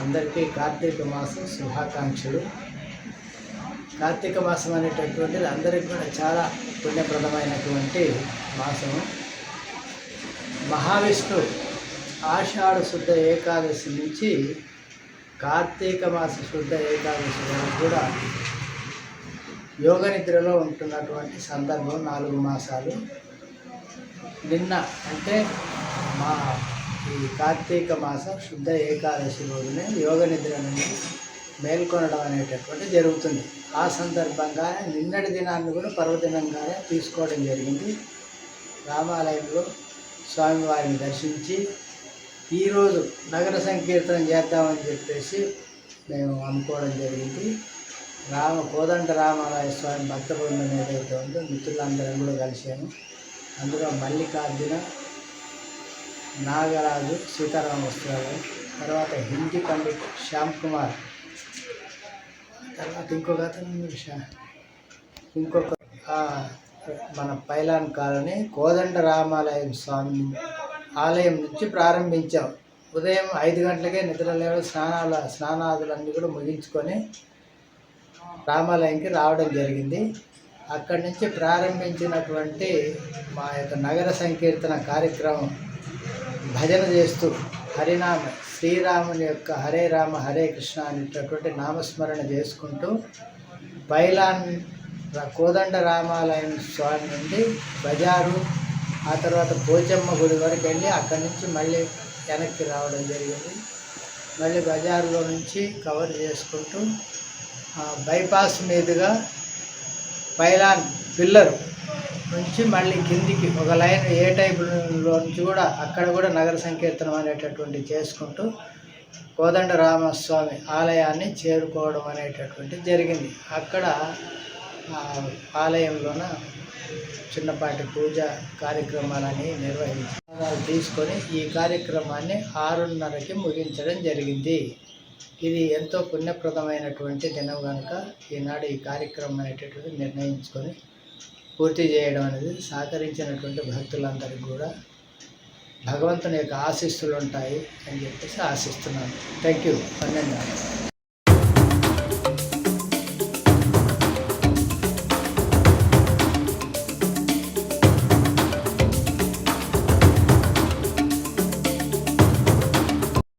అందరికీ కార్తీక మాసం శుభాకాంక్షలు. కార్తీక మాసం అనేటటువంటిది అందరికీ కూడా చాలా పుణ్యప్రదమైనటువంటి మాసము. మహావిష్ణు ఆషాఢ శుద్ధ ఏకాదశి నుంచి కార్తీక మాస శుద్ధ ఏకాదశి కూడా యోగ నిద్రలో ఉంటున్నటువంటి సందర్భం నాలుగు మాసాలు. నిన్న అంటే మా ఈ కార్తీక మాస శుద్ధ ఏకాదశి రోజునే యోగ నిద్ర నుండి మేల్కొనడం అనేటటువంటి జరుగుతుంది. ఆ సందర్భంగా నిన్నటి దినాన్ని కూడా పర్వదినంగానే తీసుకోవడం జరిగింది. రామాలయంలో స్వామివారిని దర్శించి ఈరోజు నగర సంకీర్తనం చేద్దామని చెప్పేసి మేము అనుకోవడం జరిగింది. రామ కోదండ రామాలయ స్వామి భక్త బృందం ఏదైతే ఉందో మిత్రులందరం కూడా కలిసాము అందులో మల్లికార్జున నాగరాజు సీతారామ వస్త్రాలు తర్వాత హిందీ పండిట్ శ్యామ్ కుమార్. తర్వాత ఇంకొక అతను ఇంకొక మన పైలాన్ కాలనీ కోదండ రామాలయం స్వామి ఆలయం నుంచి ప్రారంభించాం. ఉదయం ఐదు గంటలకే నిద్ర లేవడం స్నానాల స్నానాదులన్నీ కూడా ముగించుకొని రామాలయంకి రావడం జరిగింది. అక్కడి నుంచి ప్రారంభించినటువంటి మా యొక్క నగర సంకీర్తన కార్యక్రమం భజన చేస్తూ హరినామ శ్రీరాముని యొక్క హరే రామ హరే కృష్ణ అనేటటువంటి నామస్మరణ చేసుకుంటూ బైలాన్ కోదండ రామాలయం స్వామి నుండి బజారు ఆ తర్వాత పోచమ్మ గుడి వరకు వెళ్ళి అక్కడి నుంచి మళ్ళీ వెనక్కి రావడం జరిగింది. మళ్ళీ బజారులో నుంచి కవర్ చేసుకుంటూ బైపాస్ మీదుగా పైలాన్ పిల్లర్ నుంచి మళ్ళీ కిందికి ఒక లైన్ ఏ టైపులో నుంచి కూడా అక్కడ కూడా నగర సంకీర్తనం అనేటటువంటి చేసుకుంటూ కోదండ రామస్వామి ఆలయాన్ని చేరుకోవడం అనేటటువంటి జరిగింది. అక్కడ ఆలయంలోన చిన్నపాటి పూజ కార్యక్రమాలని నిర్వహించి తీసుకొని ఈ కార్యక్రమాన్ని ఆరున్నరకి ముగించడం జరిగింది. ఇది ఎంతో పుణ్యప్రదమైనటువంటి దినం కనుక ఈనాడు ఈ కార్యక్రమం అనేటటువంటి నిర్ణయించుకొని పూర్తి చేయడం అనేది సహకరించినటువంటి భక్తులందరికీ కూడా భగవంతుని యొక్క ఆశీస్సులు ఉంటాయి అని చెప్పేసి ఆశిస్తున్నాను. థ్యాంక్ యూ పన్నెండు